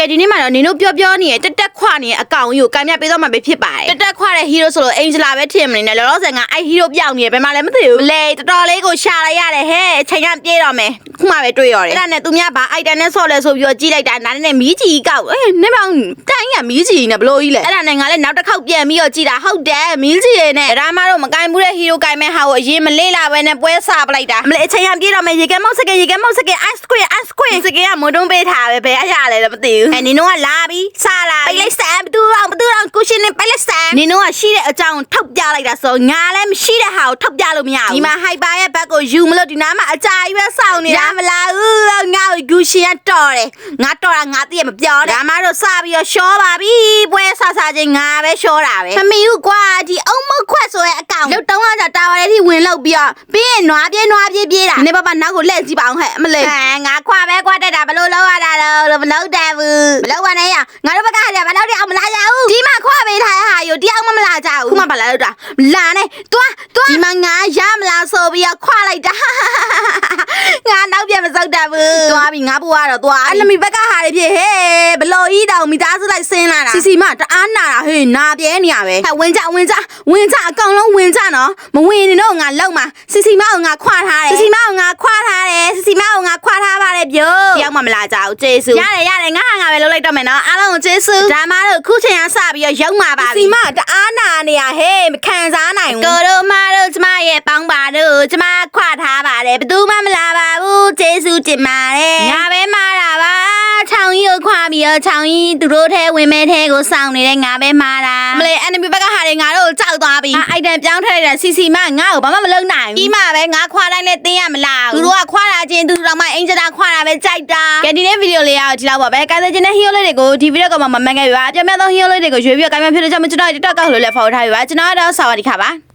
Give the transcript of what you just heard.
ကဲဒီနေ့မှာတော့နင်တို့ပြောပြောနေတဲ့တက်တက်ခွနေတဲ့အကောင်ကြီးကိုကံမြပေးတော့မှပဲဖြစ်ပါတယ်တက်တက်ခွတဲ့ဟီးရိုးဆိုလို့အင်ဂျလာပဲထင်မနေနဲ့လောလောဆယ်ကအဲ့ဟီးရိုးပြောင်းနေတယ်ဘယ်မှလည်းမသိဘူးလေတော်တော်လေးကိုရှာလိုက်ရတယ်ဟဲ့ချိန်ရပြေးတော့မယ်ခုမှပဲတွေ့ရတယ်အဲ့ဒါနဲ့သူများဘာအိုက်တန်နဲ့ဆော့လဲဆိုပြီးတော့ကြည့်လိုက်တာနားနဲ့မီးကြီးကောက်အေးနေမောင်တိုင်းကမီးကြီးနဲ့ဘလို့ကြီးလဲအဲ့ဒါနဲ့ငါလည်းနောက်တစ်ခေါက်ပြန်ပြီးတော့ကြည့်တာဟုတ်တယ်မီးကြီးရဲ့နဲ့ဒါမှတော့မကင်ဘူးတဲ့ဟီးရိုးကင်မဲ့ဟာကိုအရင်မလေးလာပဲနဲ့ပွဲစားပလိုက်တာမလေးအချိန်ရပြေးတော့မယ်ရေကဲမောက်စကေရေကဲမောက်စကေ ice cream ice cream စကေကမွန်တုံးပေးထားပဲဘယ်အရာလဲတော့မသိဘူးအဲနင်တို့ကလာပြီးစားလာပိတ်လိုက်စမ်းဘသူတော့ဘသူတော့ကုရှင်နဲ့ပိတ်လိုက်စမ်းနင်တို့ကရှိတဲ့အကြောင်းထုတ်ပြလိုက်တာဆိုငါလည်းမရှိတဲ့ဟာကိုထုတ်ပြလို့မရဘူးဒီမှာဟိုက်ပါရဲ့ဘက်ကိုယူမလို့ဒီနားမှာအကြာကြီးပဲစောင့်နေတာမလားဦးငါ့ကိုကုရှင်ကတော်တယ်ငါတော်တာငါသိရမပြောနဲ့ဒါမှတော့စပြီးတော့ရှောပါပြီပွဲဆဆချင်းငါပဲရှောတာပဲမမီဘူးကွာဒီအုံမခွက်ဆိုတဲ့အကောင်လောက်တုံးကကြတာဝရဲထိဝင်လောက်ပြီးတော့ပြီးရင်နွားပြေးနွားပြေးပြေးတာနေပါပါနောက်ကိုလှည့်ကြည့်ပါအောင်ဟဲ့အမလေးငါခွာပဲခွာတက်တာဘလို့လောက်ရတာလို့မလောက်တယ်ဘူး မလောက်ပါနဲ့ရငါတို့ဘက်ကဟာဘလောက်တည်းအောင်မလာကြဘူးဒီမှာခွာပေးထားတဲ့ဟာယူတယောက်မှမလာကြဘူးခုမှပါလာလို့တာလာနဲ့တွားတွားဒီမှာငါရမလားဆိုပြီးတော့ခွာလိုက်တာငါနောက်ပြန်မစုတ်တတ်ဘူးတွားပြီးငါဘွားတော့တွားအလမီဘက်ကဟာတွေဖြစ်ဟဲ့ဘလို့ဤတောင်မိသားစု လိုက်ဆင်းလာတာစီစီမတအားနာတာဟေးနာပြဲနေရပဲဟဲ့ဝင်ကြဝင်ကြဝင်ကြအကောင်လုံးဝင်ကြနော်မဝင်နေတော့ငါလောက်မှာစီစီမအောင်ငါခွာထားတယ်စီစီမအောင်ငါခွာထားတယ်စီစီမအောင်ငါခွာထားပါတယ်ပြို့တယောက်မှမလာကြဘူးကျေးဇူးရတယ်ရတယ်ငါဟာငါပဲလုပ်လိုက်တော့မယ်နော်အားလုံးကိုကျေးဇူးဒါမှတော့ခုချိန်ကစပြီးတော့ရုံမှာပါပြီစီမတအားနာနေရဟဲ့မခံစားနိုင်ဘူးကိုတို့မတို့ကျမရဲ့ပေါင်းပါတို့ကျမခွာထားပါတယ်ဘယ်သူမှမလာပါဘူးကျေးဇူးတင်ပါတယ်ငါပဲမှားတာပါချော င်ကြီးကိုခွာပြီးတော့ချောင်ကြီးသူတို့ထဲဝင်မဲ့ထဲကိုစောင့်နေတဲ့ငါပဲမှားတာမလေး enemy ဘက်ကဟာတွေငါတို့ကိုကြောက်သွားပြီအိုက်တန်ပြောင်းထည့်လိုက်တာစီစီမငါ့ကိုဘာမှမလုပ်နိုင်ဘူးပြီးမှပဲငါခွာတိုင်းနဲ့တင်းရမလားသူတို့ကခွာတာချင်းသူတို့တော့မှအင်ဂျင်တာခွာတာပဲကြိုက်တာကဲဒီနေ့ဗီဒီယိုလေးကတော့ဒီလောက်ပါပဲကဲတဲ့ချင်းတဲ့ဟီယိုလေးတွေကိုဒီဗီဒီယိုကမှမမှန်ခဲ့ပြီပါအပြတ်မဲ့သောဟီယိုလေးတွေကိုရွေးပြီးတော့ကင်မဖြစ်တဲ့ကြောင့်ကျွန်တော် TikTok ကောက်လို့လည်း follow ထားပြီပါကျွန်တော်ကတော့စာဝါဒီခါပါ